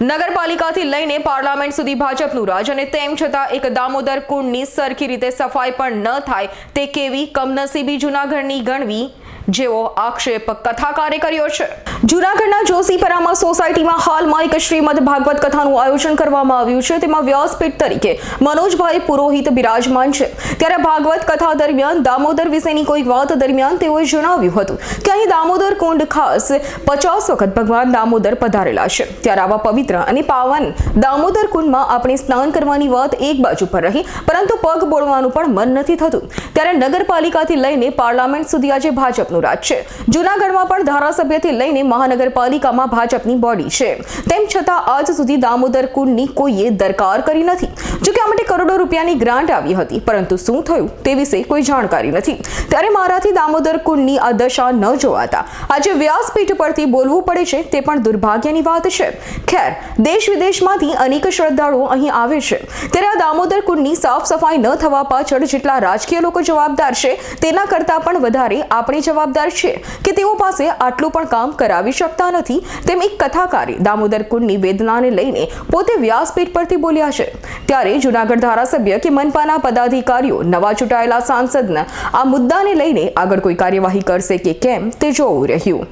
નગરપાલિકાથી લઈને પાર્લામેન્ટ સુધી ભાજપનું રાજ અને તેમ છતાં એક દામોદર કુંડની સરખી રીતે સફાઈ પણ ન થાય, તે કેવી કમનસીબી જૂનાગઢની ગણવી જેવો આક્ષેપ કથાકારે કર્યો છે. જૂનાગઢના જોશીપરામાં સોસાયટીમાં હાલમાં એક શ્રીમદ ભાગવત કથાનું આયોજન કરવામાં આવ્યું છે. તેમાં વ્યાસપીઠ તરીકે મનોજભાઈ પુરોહિત બિરાજમાન છે. ત્યારે ભાગવત કથા દરમિયાન દામોદર વિશેની કોઈ વાત દરમિયાન તેઓએ જણાવ્યું હતું કે અહીં દામોદર કુંડ ખાસ પચાસ વખત ભગવાન દામોદર પધારેલા છે. ત્યારે આવા પવિત્ર અને પાવન દામોદર કુંડમાં આપણે સ્નાન કરવાની વાત એક બાજુ પર રહી, પરંતુ પગ બોળવાનું પણ મન નથી થતું. ત્યારે નગરપાલિકાથી લઈને પાર્લામેન્ટ સુધી આજે ભાજપનું રાજ છે. જૂનાગઢમાં પણ ધારાસભ્યથી લઈને મહાનગરપાલિકામાં ભાજપની બોડી છે. તેમ છતાં આજ સુધી દામોદર કુંડની કોઈએ દરકાર કરી નથી. જોકે આ માટે કરોડો રૂપિયાની ગ્રાન્ટ આવી હતી, પરંતુ શું થયું તે વિશે કોઈ જાણકારી નથી. ત્યારે મારાથી દામોદર કુંડની આ દશા ન જોવાતા. આજે વ્યાસપીઠ પરથી બોલવું પડે છે તે પણ દુર્ભાગ્યની વાત છે. ખેર, દેશ વિદેશમાંથી અનેક શ્રદ્ધાળુઓ અહીં આવે છે. ત્યારે આ દામોદર કુંડની સાફ સફાઈ ન થવા પાછળ જેટલા રાજકીય લોકો જવાબદાર છે, તેના કરતાં પણ વધારે આપણે જવાબદાર છીએ કે તેઓ પાસે આટલું પણ કામ કરાવી. શકતા નથી, તેમ એક કથાકારે દામોદર કુંડની વેદનાને લઈને પોતે વ્યાસપીઠ પરથી બોલ્યા છે. ત્યારે જૂનાગઢ ધારાસભ્ય કે મનપાના પદાધિકારીઓ નવા ચૂંટાયેલા સાંસદના આ મુદ્દાને લઈને આગળ કોઈ કાર્યવાહી કરશે કે કેમ તે જોવું રહ્યું.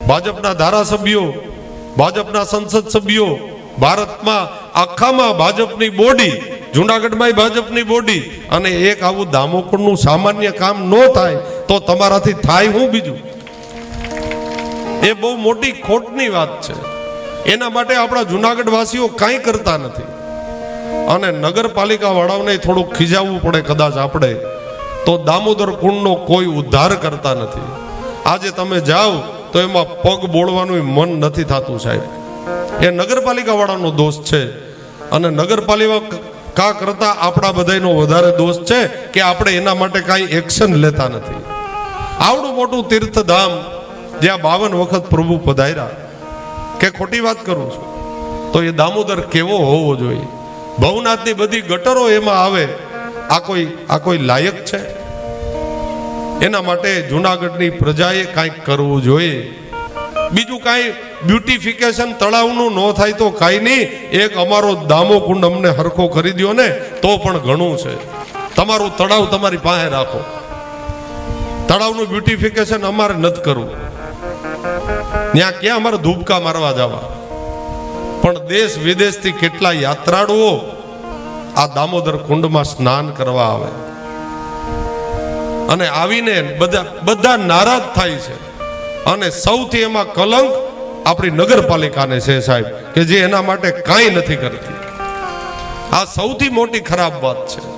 ભાજપના ધારાસભ્યો, ભાજપના સંસદ સભ્યો, ભારતમાં આખામાં ભાજપની બોડી જુનાગઢમાં ભાજપની બોડી અને એક આવું દામોકરનું સામાન્ય કામ ન થાય તો તમારાથી થાય હું બીજું? એ બહુ મોટી ખોટની વાત છે. એના માટે આપણા જુનાગઢ વાસીઓ કાંઈ કરતા નથી. અને નગરપાલિકા વાળાઓને થોડુંક ખીજાવવું પડે કદાચ આપણે, તો દામોદર કુંડનો કોઈ ઉદ્ધાર કરતા નથી. આજે તમે જાઓ, તો એમાં પગ બોળવાનું મન નથી થતું સાહેબ. એ નગરપાલિકા વાળાનો દોષ છે. અને નગરપાલિકા કરતા આપણા બધાનો વધારે દોષ છે કે આપણે એના માટે કાંઈ એક્શન લેતા નથી. આવડું મોટું તીર્થધામ જ્યાં બાવન વખત પ્રભુ પધાર્યા કે ખોટી વાત કરું છું. તો એ દામોદર કેવો હોવો જોઈએ? ભવનાથની બધી ગટરો એમાં આવે. આ કોઈ આ કોઈ લાયક છે? એના માટે જુનાગઢની પ્રજાએ કાંઈક કરવું જોઈએ. બીજું કાંઈ બ્યુટિફિકેશન તળાવનું ન થાય તો કાંઈ નહીં. એક અમારો દામો કુંડ અમને હરખો કરી દ્યો ને, તો પણ ઘણું છે. તમારું તળાવ તમારી પાસે રાખો. તળાવનું બ્યુટિફિકેશન અમારે નથી કરવું. ત્યાં ક્યાં અમારે ધૂપકા મારવા જવા? પણ દેશ વિદેશથી કેટલા યાત્રાળુઓ આ દામોદર કુંડમાં સ્નાન કરવા આવે? અને આવીને બધા બધા નારાજ થાય છે. અને સૌથી એમાં કલંક આપણી નગરપાલિકાને છે સાહેબ, કે જે એના માટે કાંઈ નથી કરતી. આ સૌથી મોટી ખરાબ વાત છે.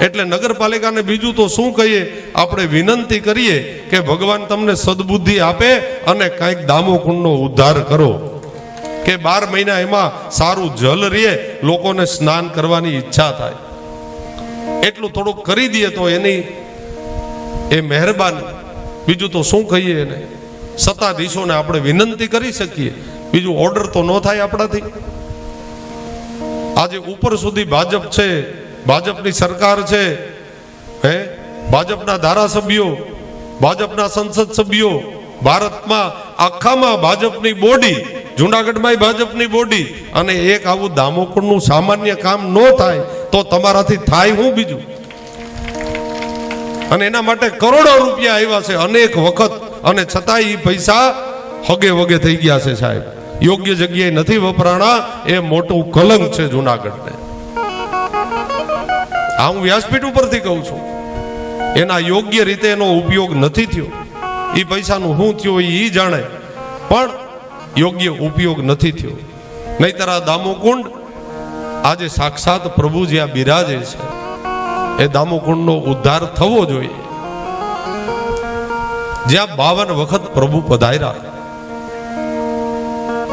એટલે નગરપાલિકાને બીજું તો શું કહીએ? આપણે વિનંતી કરીએ કે ભગવાન તમને સદબુદ્ધિ આપે અને કંઈક દામો કુંડનો ઉદ્ધાર કરો. કે બાર મહિના એમાં સારું જલ રહે લોકોને સ્નાન કરવાની ઈચ્છા થાય. એટલું થોડુંક કરી દઈએ તો એની એ મહેરબાની. બીજું તો શું કહીએ એને? સત્તાધીશોને આપણે વિનંતી કરી શકીએ. બીજું ઓર્ડર તો ન થાય આપણાથી. આજે ઉપર સુધી ભાજપ છે ભાજપની સરકાર છે, હે? ભાજપના ધારાસભ્યો, ભાજપના સંસદ સભ્યો, ભારતમાં આખામાં ભાજપની બોડી જુનાગઢમાં ભાજપની બોડી, અને એક આવું દામોકરનું સામાન્ય કામ ન થાય તો તમારાથી થાય હું બીજું? અને એના માટે કરોડો રૂપિયા આવ્યા છે અનેક વખત, અને છતાંય એ પૈસા હગે વગે થઈ ગયા છે સાહેબ. યોગ્ય જગ્યાએ નથી વપરાણા, એ મોટું કલંક છે જુનાગઢને. આ હું વ્યાસપીઠ ઉપરથી કહું છું. એના યોગ્ય રીતે એનો ઉપયોગ નથી થયો. એ પૈસાનું શું થયું એ જાણે. પણ યોગ્ય ઉપયોગ નથી થયો. નહીતર આ દામોકુંડ આજે સાક્ષાત પ્રભુ જ્યાં બિરાજે છે. એ દામોકુંડનો ઉદ્ધાર થવો જોઈએ. જ્યાં બાવન વખત પ્રભુ પધાર્યા.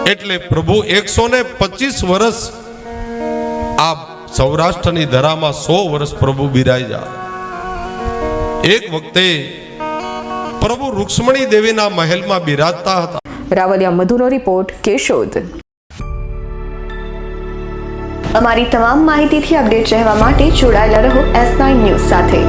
એટલે પ્રભુ એકસો ને પચીસ વર્ષ આ સૌરાષ્ટ્રની ધરામાં સો વર્ષ પ્રભુ બિરાજ્યા એક વખતે પ્રભુ રૂક્ષ્મણી દેવીના મહેલમાં બિરાજતા હતા. રાવલિયા મધુનો રિપોર્ટ કેશોદ. અમારી તમામ માહિતીથી અપડેટ રહેવા માટે જોડાયેલા રહો એસ નાઇન ન્યૂઝ સાથે.